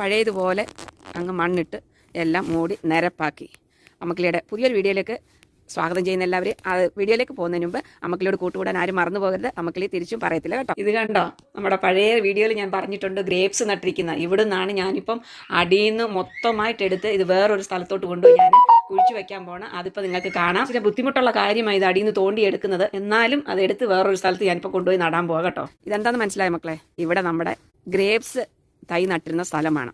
പഴയതുപോലെ അങ്ങ് മണ്ണിട്ട് എല്ലാം മൂടി നിരപ്പാക്കി. അമ്മക്കിളിയുടെ പുതിയൊരു വീഡിയോയിലേക്ക് സ്വാഗതം ചെയ്യുന്ന എല്ലാവരും ആ വീഡിയോയിലേക്ക് പോകുന്നതിന് മുമ്പ് അമ്മക്കിളിയോട് കൂട്ടുകൂടാൻ ആരും മറന്നു പോകരുത്. അമ്മക്കിളി തിരിച്ചും പറയത്തില്ല കേട്ടോ. ഇത് കണ്ടോ? നമ്മുടെ പഴയ വീഡിയോയിൽ ഞാൻ പറഞ്ഞിട്ടുണ്ട് ഗ്രേപ്സ് നട്ടിരിക്കുന്ന. ഇവിടെ നിന്നാണ് ഞാനിപ്പം അടിയിൽ നിന്ന് മൊത്തമായിട്ട് എടുത്ത് ഇത് വേറൊരു സ്ഥലത്തോട്ട് കൊണ്ടുപോയി ഞാൻ കുഴിച്ചു വെക്കാൻ പോണ. അതിപ്പോൾ നിങ്ങൾക്ക് കാണാം. ചില ബുദ്ധിമുട്ടുള്ള കാര്യമായി ഇത് അടിയിൽ നിന്ന് തോണ്ടി എടുക്കുന്നത്. എന്നാലും അത് എടുത്ത് വേറൊരു സ്ഥലത്ത് ഞാനിപ്പോൾ കൊണ്ടുപോയി നടാൻ പോകാം കേട്ടോ. മനസ്സിലായ മക്കളെ? ഇവിടെ നമ്മുടെ ഗ്രേപ്സ് തൈ നട്ടിരുന്ന സ്ഥലമാണ്.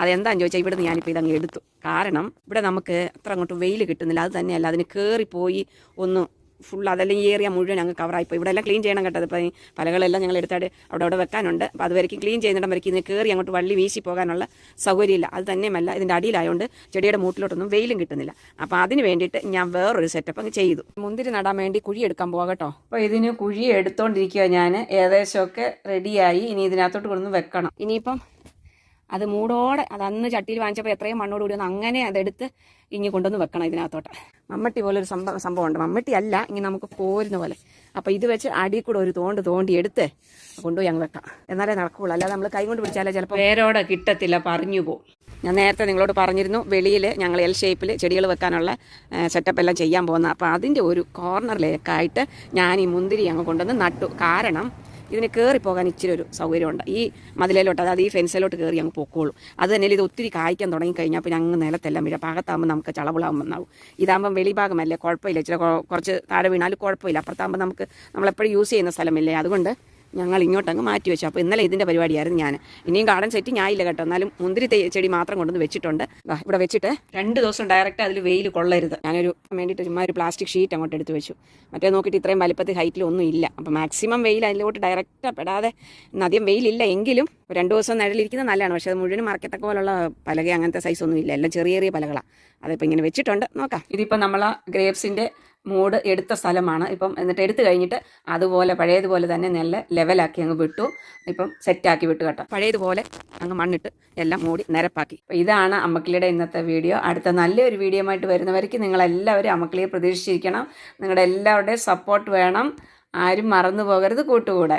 അതെന്താന്ന് ചോദിച്ചാൽ ഇവിടെ നിന്ന് ഞാനിപ്പോൾ ഇതങ്ങ് എടുത്തു. കാരണം ഇവിടെ നമുക്ക് അത്ര അങ്ങോട്ട് വെയിൽ കിട്ടുന്നില്ല. അത് തന്നെയല്ല അതിന് കയറിപ്പോയി ഒന്ന് ഫുൾ അതെല്ലാം ഈ ഏരിയ മുഴുവൻ അങ്ങ് കവറായിപ്പോയി ഇവിടെ എല്ലാം ക്ലീൻ ചെയ്യണം കേട്ടത് ഇപ്പം പലകളെല്ലാം ഞങ്ങൾ എടുത്തായിട്ട് അവിടെ അവിടെ വെക്കാനുണ്ട്. അപ്പോൾ അതുവരെയ്ക്കും ക്ലീൻ ചെയ്യുന്നിടം വരയ്ക്കും ഇതിന് കയറി അങ്ങോട്ട് വള്ളി വീശി പോകാനുള്ള സൗകര്യമില്ല. അത് തന്നെയുമല്ല ഇതിന്റെ അടിയിലായതുകൊണ്ട് ചെടിയുടെ മൂട്ടിലോട്ടൊന്നും വെയിലും കിട്ടുന്നില്ല. അപ്പോൾ അതിന് വേണ്ടിയിട്ട് ഞാൻ വേറൊരു സെറ്റപ്പ് അങ്ങ് ചെയ്തു. മുന്തിരി നടാൻ വേണ്ടി കുഴി എടുക്കാൻ പോകാം കേട്ടോ. അപ്പോൾ ഇതിന് കുഴി എടുത്തോണ്ടിരിക്കുക ഞാൻ ഏകദേശമൊക്കെ റെഡിയായി ഇനി ഇതിനകത്തോട്ട് കൊണ്ടൊന്ന് വെക്കണം. ഇനിയിപ്പം അത് മൂടോടെ അത് അന്ന് ചട്ടിയിൽ വാങ്ങിച്ചപ്പോൾ എത്രയും മണ്ണോട് കൂടി വന്ന് അങ്ങനെ അതെടുത്ത് ഇനി കൊണ്ടുവന്ന് വെക്കണം ഇതിനകത്തോട്ട്. മമ്മട്ടി പോലെ ഒരു സംഭവം സംഭവമുണ്ട്. മമ്മട്ടി അല്ല ഇങ്ങനെ നമുക്ക് പോരുന്ന പോലെ. അപ്പോൾ ഇത് വെച്ച് അടിയിൽ കൂടെ ഒരു തോണ്ട് തോണ്ടി എടുത്ത് കൊണ്ടുപോയി അങ്ങ് വെക്കാം. എന്നാലേ നടക്കുകയുള്ളൂ അല്ലാതെ നമ്മൾ കൈ കൊണ്ട് പിടിച്ചാലേ ചിലപ്പോൾ വേരോടെ കിട്ടത്തില്ല പറഞ്ഞു പോകും. ഞാൻ നേരത്തെ നിങ്ങളോട് പറഞ്ഞിരുന്നു വെളിയിൽ ഞങ്ങൾ എൽ ഷേപ്പിൽ ചെടികൾ വെക്കാനുള്ള സെറ്റപ്പ് എല്ലാം ചെയ്യാൻ പോകുന്ന. അപ്പോൾ അതിന്റെ ഒരു കോർണറിലേക്കായിട്ട് ഞാൻ ഈ മുന്തിരി അങ്ങ് കൊണ്ടുവന്ന് നട്ടു. കാരണം ഇതിന് പോകാൻ ഇച്ചിരി ഒരു സൗകര്യമുണ്ട്. ഈ മതിലേലോട്ട് അതായത് ഈ ഫെൻസിലോട്ട് കയറി അങ്ങ് പൊക്കോളും. അത് തന്നെ ഇത് ഒത്തിരി കായ്ക്കാൻ തുടങ്ങി കഴിഞ്ഞാൽ പിന്നെ അങ്ങ് നിലത്തെല്ലാം വീഴും. പാകത്താകുമ്പോൾ നമുക്ക് ചളവിളാകുമ്പോൾ ഇതാകുമ്പം വെളിഭാഗമല്ലേ? കുഴപ്പമില്ല. ഇച്ചിരി കുറച്ച് താഴെ വീണാലും കുഴപ്പമില്ല. അപ്പുറത്താകുമ്പോൾ നമുക്ക് നമ്മളെപ്പോഴും യൂസ് ചെയ്യുന്ന സ്ഥലമില്ലേ? അതുകൊണ്ട് ഞങ്ങൾ ഇങ്ങോട്ടങ്ങ് മാറ്റി വെച്ചു. അപ്പോൾ ഇന്നലെ ഇതിന്റെ പരിപാടിയായിരുന്നു ഞാൻ. ഇനിയും ഗാർഡൻ സെറ്റ് ഞായില്ല കേട്ടോ. എന്നാലും മുന്തിരി ചെടി മാത്രം കൊണ്ടുവന്ന് വെച്ചിട്ടുണ്ട്. ഇവിടെ വെച്ചിട്ട് രണ്ട് ദിവസം ഡയറക്റ്റ് അതിൽ വെയിൽ കൊള്ളരുത്. ഞാനൊരു വേണ്ടിയിട്ട് ചുമ്മാ ഒരു പ്ലാസ്റ്റിക് ഷീറ്റ് അങ്ങോട്ട് എടുത്ത് വെച്ചു. മറ്റേ നോക്കിയിട്ട് ഇത്രയും വലിപ്പത്തിൽ ഹൈറ്റിൽ ഒന്നും ഇല്ല. അപ്പോൾ മാക്സിമം വെയിൽ അതിലോട്ട് ഡയറക്റ്റ് പെടാതെ അധികം വെയിലില്ല എങ്കിലും രണ്ട് ദിവസം നിഴലിരിക്കുന്നത് നല്ലതാണ്. പക്ഷേ അത് മുഴുവൻ മാർക്കറ്റൊക്കെ പോലുള്ള പലക അങ്ങനത്തെ സൈസൊന്നും ഇല്ല. എല്ലാം ചെറിയ ചെറിയ പലകളാണ് അതിപ്പോൾ ഇങ്ങനെ വെച്ചിട്ടുണ്ട്. നോക്കാം. ഇതിപ്പോൾ നമ്മൾ ഗ്രേപ്സിന്റെ മൂട് എടുത്ത സ്ഥലമാണ്. ഇപ്പം എന്നിട്ട് എടുത്തു കഴിഞ്ഞിട്ട് അതുപോലെ പഴയതുപോലെ തന്നെ നല്ല ലെവലാക്കി അങ്ങ് വിട്ടു. ഇപ്പം സെറ്റാക്കി വിട്ടു കേട്ടോ. പഴയതുപോലെ അങ്ങ് മണ്ണിട്ട് എല്ലാം മൂടി നിരപ്പാക്കി. ഇതാണ് അമ്മക്കിളിയുടെ ഇന്നത്തെ വീഡിയോ അടുത്ത നല്ലൊരു വീഡിയോ ആയിട്ട് വരുന്നവർക്ക് നിങ്ങളെല്ലാവരും അമ്മക്കിളിയെ പ്രതീക്ഷിച്ചിരിക്കണം. നിങ്ങളുടെ എല്ലാവരുടെയും സപ്പോർട്ട് വേണം. ആരും മറന്നു പോകരുത് കൂട്ടുകൂടെ.